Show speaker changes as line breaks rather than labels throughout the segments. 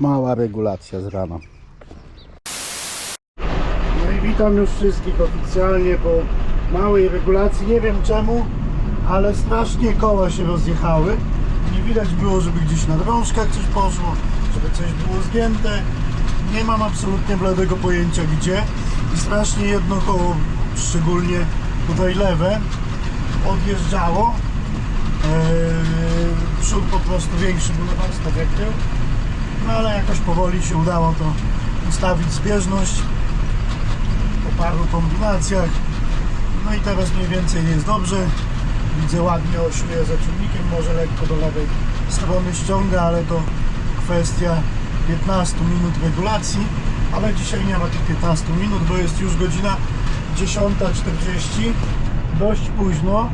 mała regulacja z rana. No i witam już wszystkich oficjalnie po małej regulacji. Nie wiem czemu, ale strasznie koła się rozjechały. Nie widać było, żeby gdzieś na drążkach coś poszło, żeby coś było zgięte. Nie mam absolutnie bladego pojęcia gdzie. I strasznie jedno koło, szczególnie tutaj lewe, odjeżdżało. Eee, przód po prostu większy był na wykrył. No ale jakoś powoli się udało to ustawić zbieżność po paru kombinacjach. No i teraz mniej więcej jest dobrze. Widzę ładnie ośluje za ciągnikiem, może lekko do lewej strony ściąga, ale to kwestia 15 minut regulacji. Ale dzisiaj nie ma tych 15 minut, bo jest już godzina 10.40. Dość późno.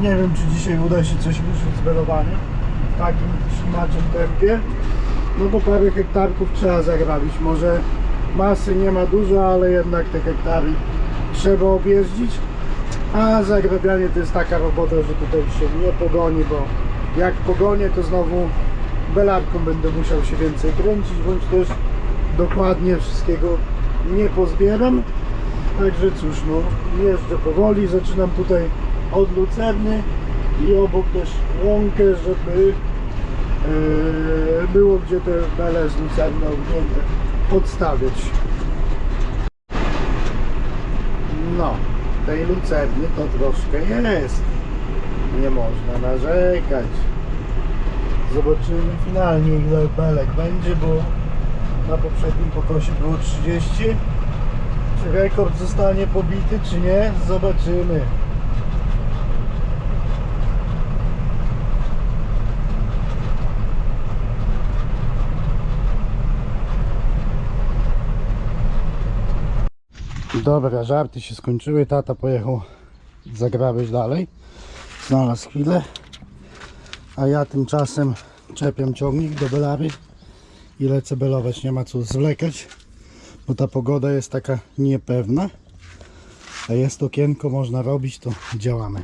Nie wiem, czy dzisiaj uda się coś ruszyć z belowaniem w takim ślimaczym tempie. No bo parę hektarków trzeba zagrabić. Może masy nie ma dużo, ale jednak te hektary trzeba objeździć. A zagrabianie to jest taka robota, że tutaj się nie pogoni, bo jak pogonię, to znowu belarką będę musiał się więcej kręcić, bądź też dokładnie wszystkiego nie pozbieram. Także cóż, no jeżdżę powoli, zaczynam tutaj od lucerny i obok też łąkę, żeby było gdzie te bele z lucerny ognięte podstawiać. No, tej lucerny to troszkę jest. Nie można narzekać. Zobaczymy finalnie ile belek będzie, bo na poprzednim pokosie było 30. Czy rekord zostanie pobity, czy nie? Zobaczymy. Dobra, żarty się skończyły. Tata pojechał zagrabić dalej. Znalazł chwilę. A ja tymczasem czepiam ciągnik do belary i lecę belować. Nie ma co zwlekać, bo ta pogoda jest taka niepewna. A jest okienko, można robić, to działamy.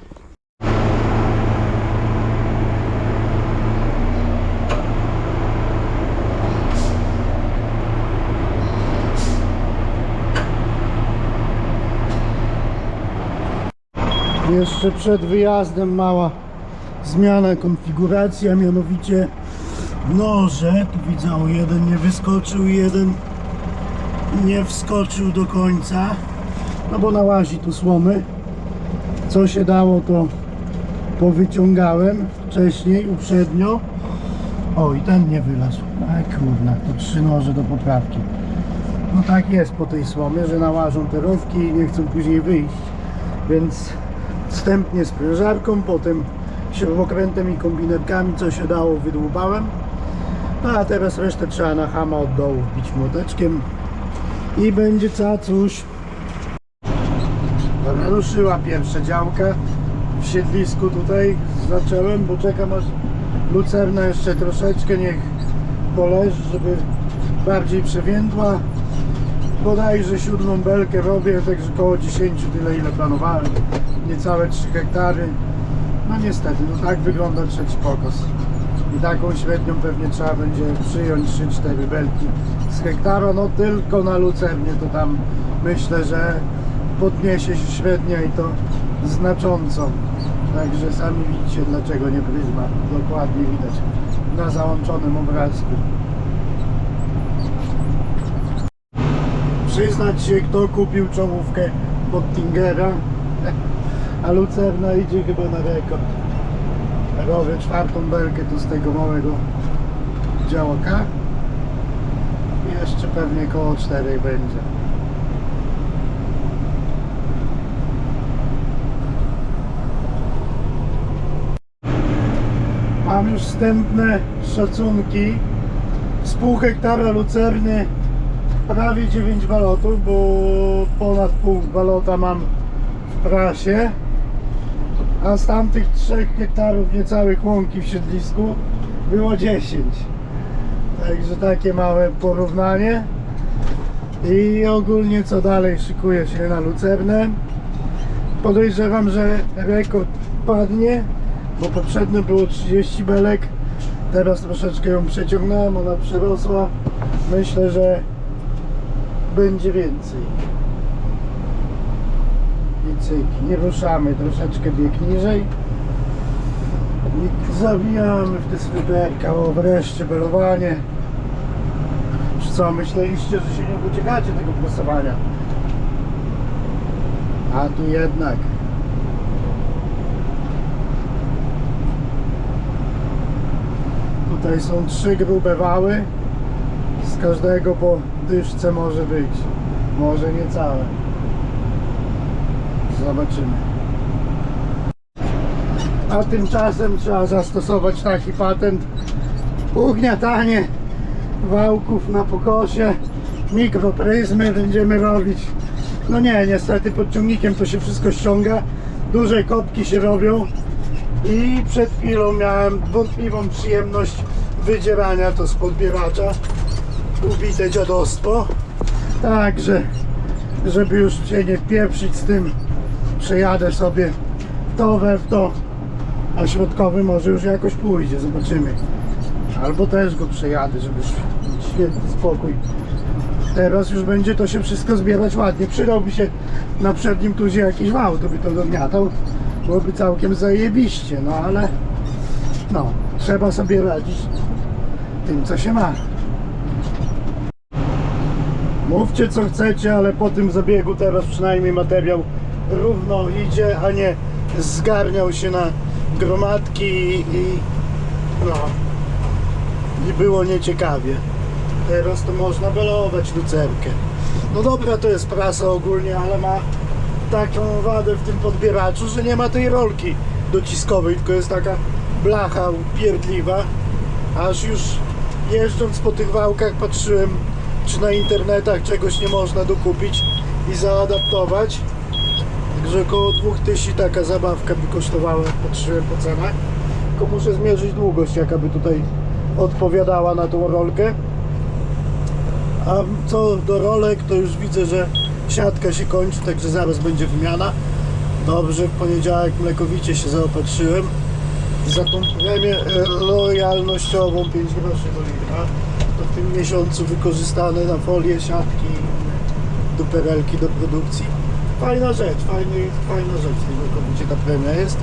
Jeszcze przed wyjazdem mała zmiana konfiguracji, a mianowicie noże. Tu widzę, o, jeden nie wyskoczył, jeden nie wskoczył do końca. No bo nałazi tu słomy. Co się dało, to powyciągałem wcześniej, uprzednio. O, i ten nie wylazł. A kurna, to trzy noże do poprawki. No tak jest po tej słomie, że nałażą te rowki i nie chcą później wyjść. Więc wstępnie sprężarką, potem śrubokrętem i kombinerkami, co się dało, wydłubałem. No a teraz resztę trzeba na hama od dołu wbić młoteczkiem i będzie cacuś. Dobra, ruszyła pierwsza działka w siedlisku tutaj zacząłem, bo czekam aż lucerna jeszcze troszeczkę niech poleży, żeby bardziej przewiędła. Bodajże siódmą belkę robię, także około 10 tyle ile planowałem. Niecałe 3 hektary. No niestety, no tak wygląda trzeci pokos. I taką średnią pewnie trzeba będzie przyjąć 3-4 belki z hektara, no tylko na lucernie to tam myślę, że podniesie się średnia i to znacząco. Także sami widzicie dlaczego nie pryzma. Dokładnie widać na załączonym obrazku. Przyznać się kto kupił czołówkę pod Tingera, a Lucerna idzie chyba na rekord. Robię czwartą belkę tu z tego małego działka. I jeszcze pewnie koło czterech będzie. Mam już wstępne szacunki. Z pół hektara lucerny prawie 9 balotów, bo ponad pół balota mam w prasie. A z tamtych 3 hektarów niecałych łąki w siedlisku było 10. Także takie małe porównanie. I ogólnie co dalej szykuje się na lucernę. Podejrzewam, że rekord padnie, bo poprzednio było 30 belek. Teraz troszeczkę ją przeciągnąłem, ona przyrosła. myślę, że będzie więcej. Cyk, nie ruszamy, troszeczkę bieg niżej. I zawijamy w te swyberka, o wreszcie belowanie. Czy co, myśleliście, że się nie uciekacie tego prostowania? A tu jednak. Tutaj są trzy grube wały. Z każdego po dyszce może być. Może nie całe. Zobaczymy. A tymczasem trzeba zastosować taki patent. Ugniatanie wałków na pokosie. Mikropryzmy będziemy robić. No nie, niestety pod ciągnikiem to się wszystko ściąga. Duże kopki się robią. I przed chwilą miałem wątpliwą przyjemność wydzierania to z podbieracza. Ubite dziadostwo. Także, żeby już się nie pieprzyć z tym, przejadę sobie w to we w to, a środkowy może już jakoś pójdzie, zobaczymy. Albo też go przejadę, żeby święty spokój. Teraz już będzie to się wszystko zbierać ładnie. Przydałby się na przednim tuzie jakiś wał, to by to dogniatał. Byłoby całkiem zajebiście, no ale no, trzeba sobie radzić tym, co się ma. Mówcie co chcecie, ale po tym zabiegu teraz przynajmniej materiał równo idzie, a nie zgarniał się na gromadki i, i no i było nieciekawie. Teraz to można belować lucerkę. No dobra, to jest prasa ogólnie, ale ma taką wadę w tym podbieraczu, że nie ma tej rolki dociskowej, tylko jest taka blacha pierdliwa. Aż już jeżdżąc po tych wałkach patrzyłem, czy na internetach czegoś nie można dokupić i zaadaptować. Także około 2000 taka zabawka by kosztowała, patrzyłem po cenach. Tylko muszę zmierzyć długość, jaka by tutaj odpowiadała na tą rolkę. A co do rolek, to już widzę, że siatka się kończy, także zaraz będzie wymiana. Dobrze, w poniedziałek mlekowicie się zaopatrzyłem. Za tą premię e, lojalnościową 5 groszy do litra. To w tym miesiącu wykorzystane na folię, siatki, duperelki do produkcji. Fajna rzecz, fajny, fajna rzecz, mlekowicie ta premia jest.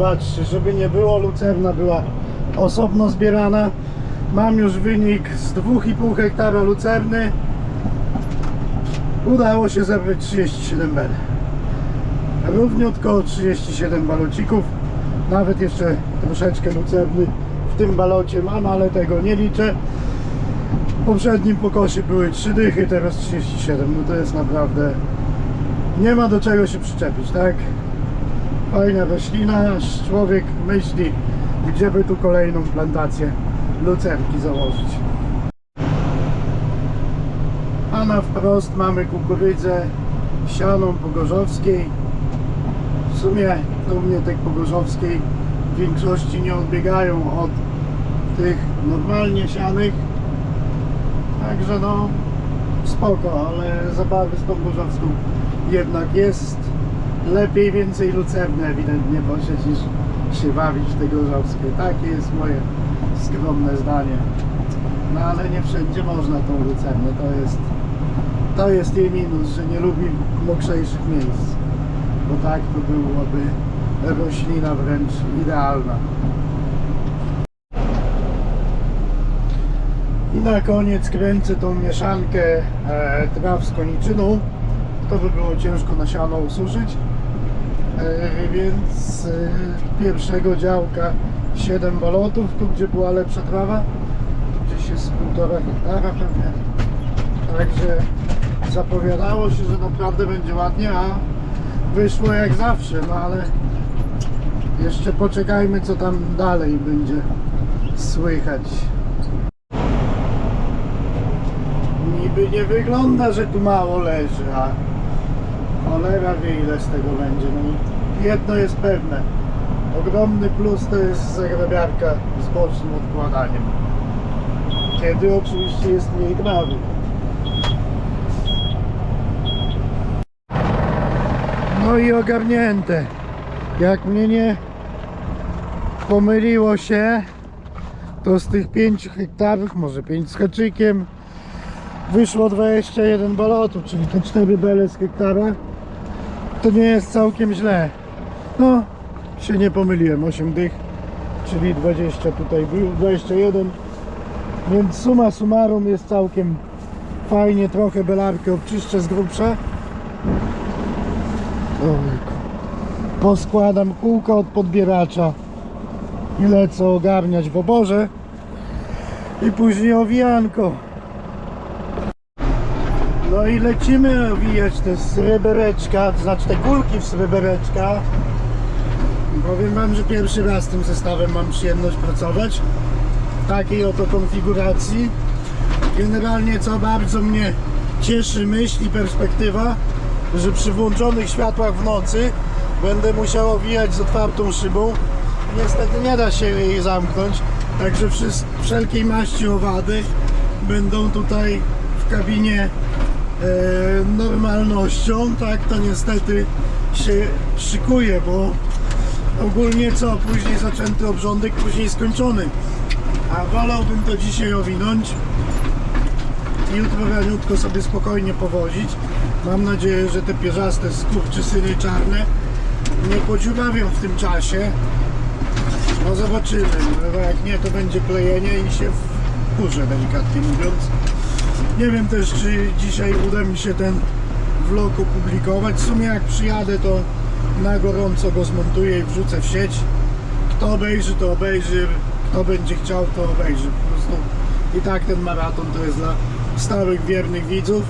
Zobaczcie, żeby nie było, lucerna była osobno zbierana. Mam już wynik z 2,5 hektara lucerny. udało się zebrać 37 bel. Równiutko 37 balocików. Nawet jeszcze troszeczkę lucerny w tym balocie mam, ale tego nie liczę. W poprzednim pokosie były 3 dychy, teraz 37. No to jest naprawdę... Nie ma do czego się przyczepić, tak? Fajna roślina, aż człowiek myśli, gdzie by tu kolejną plantację lucerki założyć. A na wprost mamy kukurydzę sianą pogorzowskiej. W sumie u mnie tej pogorzowskiej w większości nie odbiegają od tych normalnie sianych. Także no spoko, ale zabawy z tą gorzowską jednak jest lepiej więcej lucerne ewidentnie posieć niż się bawić w te gorzowskie. Takie jest moje skromne zdanie. No ale nie wszędzie można tą lucernę, to jest to jest jej minus, że nie lubi mokrzejszych miejsc. Bo tak to byłoby roślina wręcz idealna. I na koniec kręcę tą mieszankę e, traw z koniczyną. To by było ciężko na siano ususzyć. E, więc e, pierwszego działka 7 balotów, tu gdzie była lepsza trawa. Gdzieś jest półtora hektara pewnie. Także zapowiadało się, że naprawdę będzie ładnie, a wyszło jak zawsze, no ale jeszcze poczekajmy co tam dalej będzie słychać. Niby nie wygląda, że tu mało leży, a cholera wie ile z tego będzie. No, jedno jest pewne. Ogromny plus to jest zagrabiarka z bocznym odkładaniem. Kiedy oczywiście jest mniej trawy. No i ogarnięte. Jak mnie nie pomyliło się, to z tych 5 hektarów, może 5 z haczykiem, wyszło 21 balotów, czyli te 4 bele z hektara. To nie jest całkiem źle. No, się nie pomyliłem, 8 dych, czyli 20 tutaj był, 21. Więc suma summarum jest całkiem fajnie, trochę belarkę obczyszczę z grubsza. Poskładam kółko od podbieracza i lecę ogarniać w oborze i później owijanko. No i lecimy owijać te srebereczka, to znaczy te kulki w srebereczka. Powiem wam, że pierwszy raz tym zestawem mam przyjemność pracować w takiej oto konfiguracji. Generalnie co bardzo mnie cieszy myśl i perspektywa, że przy włączonych światłach w nocy będę musiał owijać z otwartą szybą. Niestety nie da się jej zamknąć, także wszelkiej maści owady będą tutaj w kabinie normalnością. Tak to niestety się szykuje, bo ogólnie co, później zaczęty obrządek, później skończony. A wolałbym to dzisiaj owinąć jutro raniutko sobie spokojnie powozić. Mam nadzieję, że te pierzaste skurczysyny czarne nie podziurawią w tym czasie. No zobaczymy, no, jak nie to będzie klejenie i się wkurzę delikatnie mówiąc. Nie wiem też czy dzisiaj uda mi się ten vlog opublikować. W sumie jak przyjadę to na gorąco go zmontuję i wrzucę w sieć. Kto obejrzy to obejrzy, kto będzie chciał to obejrzy. Po prostu i tak ten maraton to jest dla stałych, wiernych widzów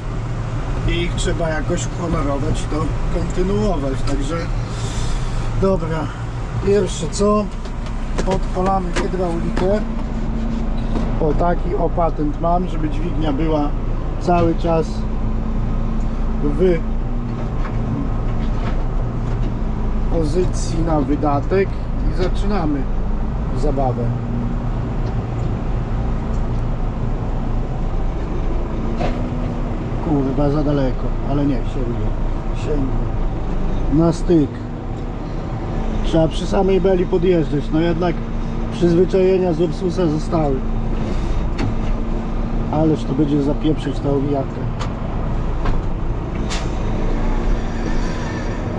i ich trzeba jakoś honorować to kontynuować. Także dobra, pierwsze co odpalamy hydraulikę. O taki o patent mam, żeby dźwignia była cały czas w pozycji na wydatek i zaczynamy zabawę. Kurwa, za daleko, ale nie, sięgnie. Sięgnie. Na styk. Trzeba przy samej beli podjeżdżać, no jednak przyzwyczajenia z Ursusa zostały. Ależ to będzie zapieprzyć ta owijakę.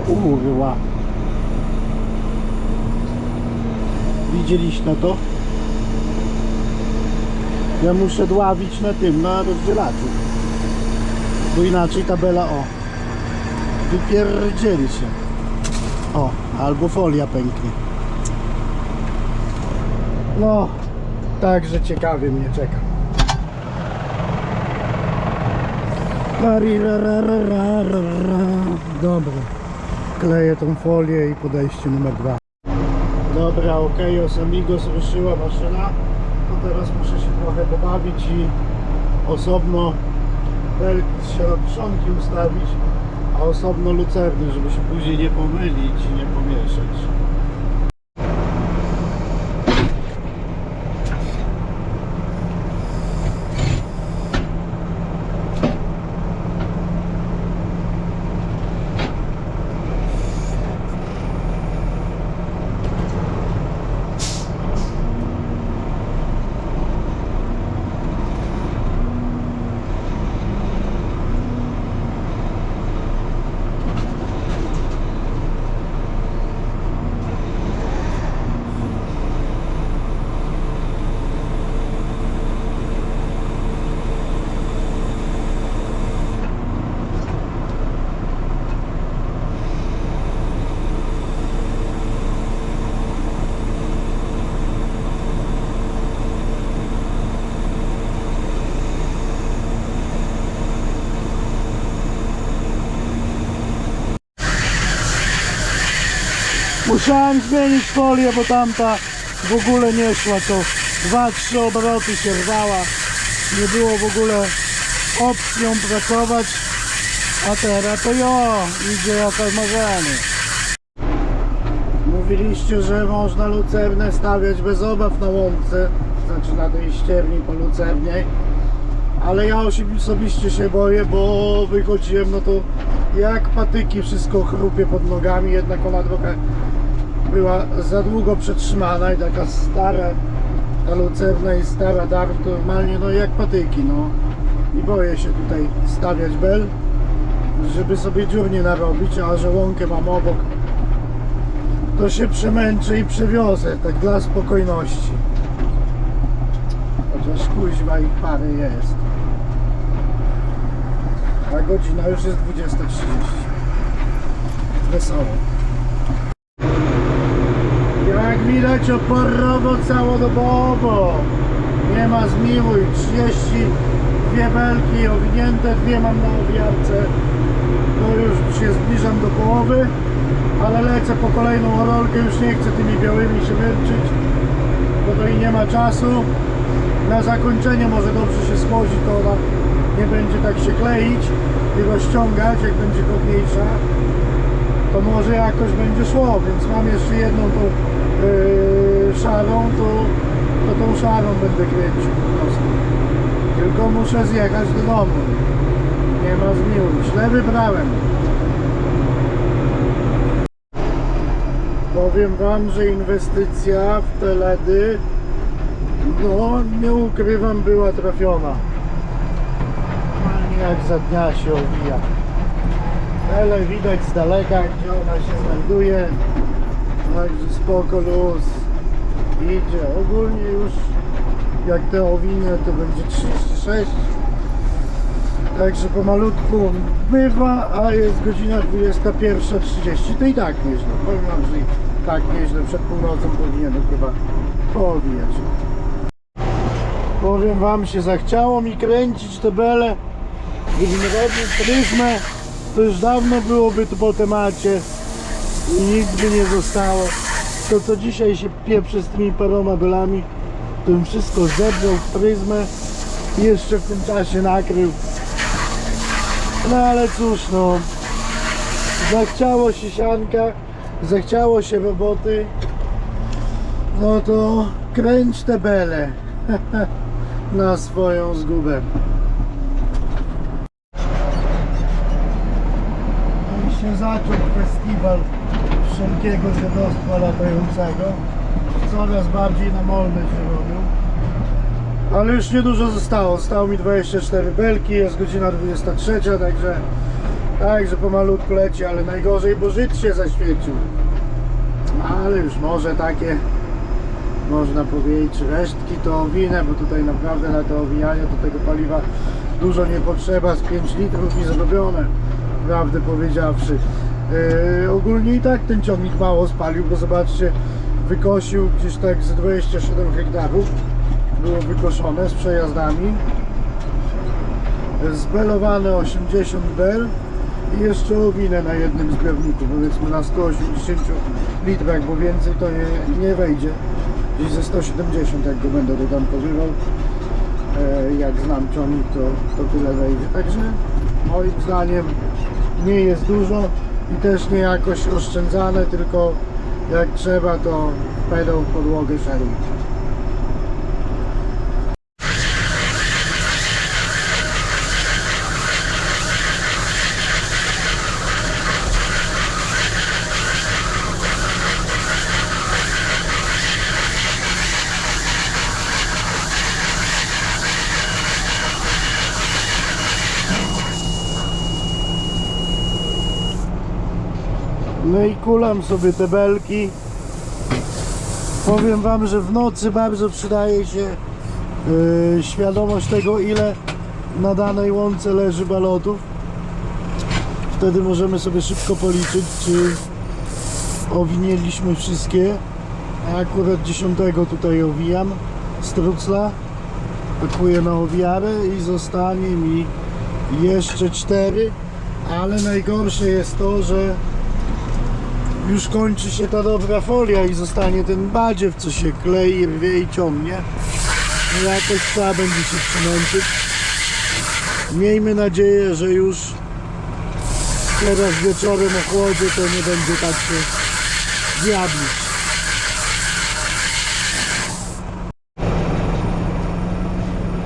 Kurwa. Widzieliście to? Ja muszę dławić na tym, na rozdzielaczu. Bo inaczej tabela o. Wypierdzieli się. O, albo folia pęknie. No, także ciekawie mnie czeka. Dobra. Kleję tą folię i podejście numer dwa. Dobra, ok, os amigos ruszyła maszyna. To teraz muszę się trochę pobawić i osobno belki z środczonki ustawić, a osobno lucerny, żeby się później nie pomylić i nie pomieszać. Musiałem zmienić folię, bo tamta w ogóle nie szła, to dwa, trzy obroty się rwała. Nie było w ogóle opcją pracować, a teraz to jo, idzie jak marzenie. Mówiliście, że można lucernę stawiać bez obaw na łące, znaczy na tej ścierni po lucernie, ale ja osobiście się boję, bo wychodziłem, no to jak patyki wszystko chrupie pod nogami, jednak ona trochę była za długo przetrzymana i taka stara, ta lucerna i stara darw normalnie no jak patyki, no. I boję się tutaj stawiać bel, żeby sobie dziur nie narobić, a że łąkę mam obok, to się przemęczę i przewiozę, tak dla spokojności. Chociaż kuźwa ich parę jest. A godzina już jest 20.30. Wesoło. Jak widać oporowo całodobowo. Nie ma zmiłuj. 32 belki owinięte, dwie mam na owiarce. To już się zbliżam do połowy, ale lecę po kolejną rolkę. Już nie chcę tymi białymi się męczyć, bo to i nie ma czasu. Na zakończenie może dobrze się schłodzi, to ona nie będzie tak się kleić i rozciągać, jak będzie chłodniejsza to może jakoś będzie szło, więc mam jeszcze jedną tą szarą, to, to tą szarą będę kręcił po prostu. Tylko muszę zjechać do domu. Nie ma zmiłu. Źle wybrałem. Powiem Wam, że inwestycja w te LEDy, no nie ukrywam, była trafiona. Normalnie jak za dnia się owija. Ale widać z daleka, gdzie ona się znajduje. Także spoko luz. Idzie. Ogólnie już jak te owinie to będzie 36. Także pomalutku bywa, a jest godzina 21.30. To i tak nieźle. Powiem wam, że i tak nieźle. Przed północą powinienem chyba poowijać. Powiem wam, się zachciało mi kręcić te bele. Gdybym robił pryzmę, to już dawno byłoby to po temacie i nic by nie zostało. To co dzisiaj się pieprze z tymi paroma belami, to bym wszystko zebrał w pryzmę i jeszcze w tym czasie nakrył. No ale cóż no, zachciało się sianka, zachciało się roboty, no to kręć te bele na swoją zgubę. Zaczął festiwal wszelkiego dziadostwa latającego. Coraz bardziej namolny się robił. Ale już niedużo zostało. Zostało mi 24 belki, jest godzina 23, także także pomalutku leci, ale najgorzej, bo Żyd się zaświecił. Ale już może takie można powiedzieć resztki to owinę, bo tutaj naprawdę na to owijanie to tego paliwa dużo nie potrzeba, z 5 litrów i zrobione, prawdę powiedziawszy. Yy, ogólnie i tak ten ciągnik mało spalił, bo zobaczcie, wykosił gdzieś tak z 27 hektarów, było wykoszone z przejazdami. Zbelowane 80 bel i jeszcze owinę na jednym zbiorniku, powiedzmy na 180 litrach, bo więcej to nie, nie wejdzie. Gdzieś ze 170 jak go będę to tam pożywał. E, jak znam ciągnik to, to tyle wejdzie. Także moim zdaniem nie jest dużo i też nie jakoś oszczędzane, tylko jak trzeba to pedał podłogę szedł. No i kulam sobie te belki. Powiem Wam, że w nocy bardzo przydaje się yy, świadomość tego, ile na danej łące leży balotów. Wtedy możemy sobie szybko policzyć, czy owinęliśmy wszystkie. A akurat dziesiątego tutaj owijam strucla. Pakuję na owiarę i zostanie mi jeszcze cztery. Ale najgorsze jest to, że już kończy się ta dobra folia i zostanie ten badziew, co się klei, rwie i ciągnie. No jakoś trzeba będzie się przymęczyć. Miejmy nadzieję, że już teraz wieczorem o chłodzie to nie będzie tak się diablić.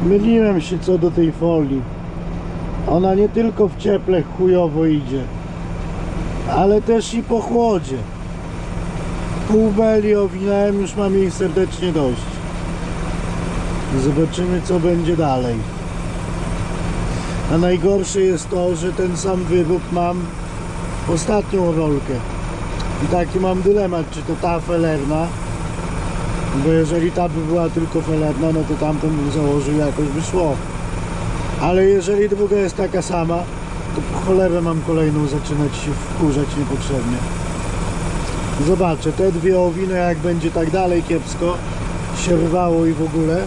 Myliłem się co do tej folii. Ona nie tylko w cieple chujowo idzie ale też i po chłodzie. Pół beli owinąłem, już mam jej serdecznie dość. Zobaczymy co będzie dalej. A najgorsze jest to, że ten sam wyrób mam ostatnią rolkę. I taki mam dylemat, czy to ta felerna, bo jeżeli ta by była tylko felerna, no to tamtą bym założył jakoś by szło. Ale jeżeli druga jest taka sama, cholerę mam kolejną zaczynać się wkurzać niepotrzebnie. Zobaczę, te dwie owiny jak będzie tak dalej kiepsko się rwało i w ogóle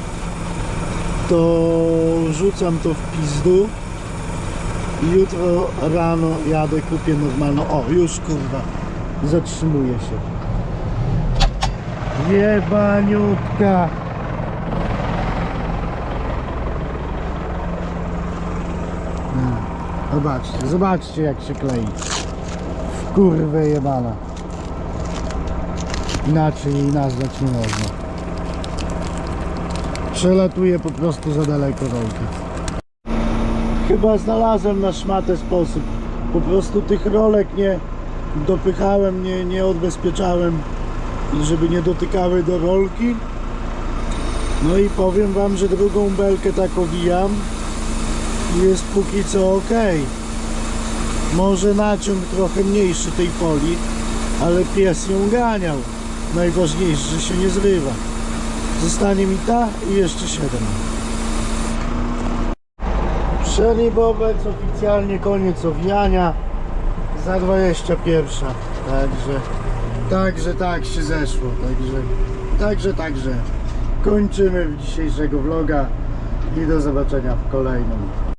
to rzucam to w pizdu. Jutro rano jadę, kupię normalną, o już kurwa zatrzymuję się. Jebaniutka Zobaczcie, zobaczcie jak się klei. W kurwę jebana. Inaczej jej nazwać nie można. Przelatuje po prostu za daleko rolki. Chyba znalazłem na szmatę sposób. Po prostu tych rolek nie dopychałem, nie, nie odbezpieczałem, żeby nie dotykały do rolki. No i powiem wam, że drugą belkę tak owijam jest póki co ok. Może naciąg trochę mniejszy tej folii, ale pies ją ganiał. Najważniejsze, że się nie zrywa. Zostanie mi ta i jeszcze 7. Przedni bobec, oficjalnie koniec owijania za 21. Także, także tak się zeszło. Także, także, także. Kończymy dzisiejszego vloga i do zobaczenia w kolejnym.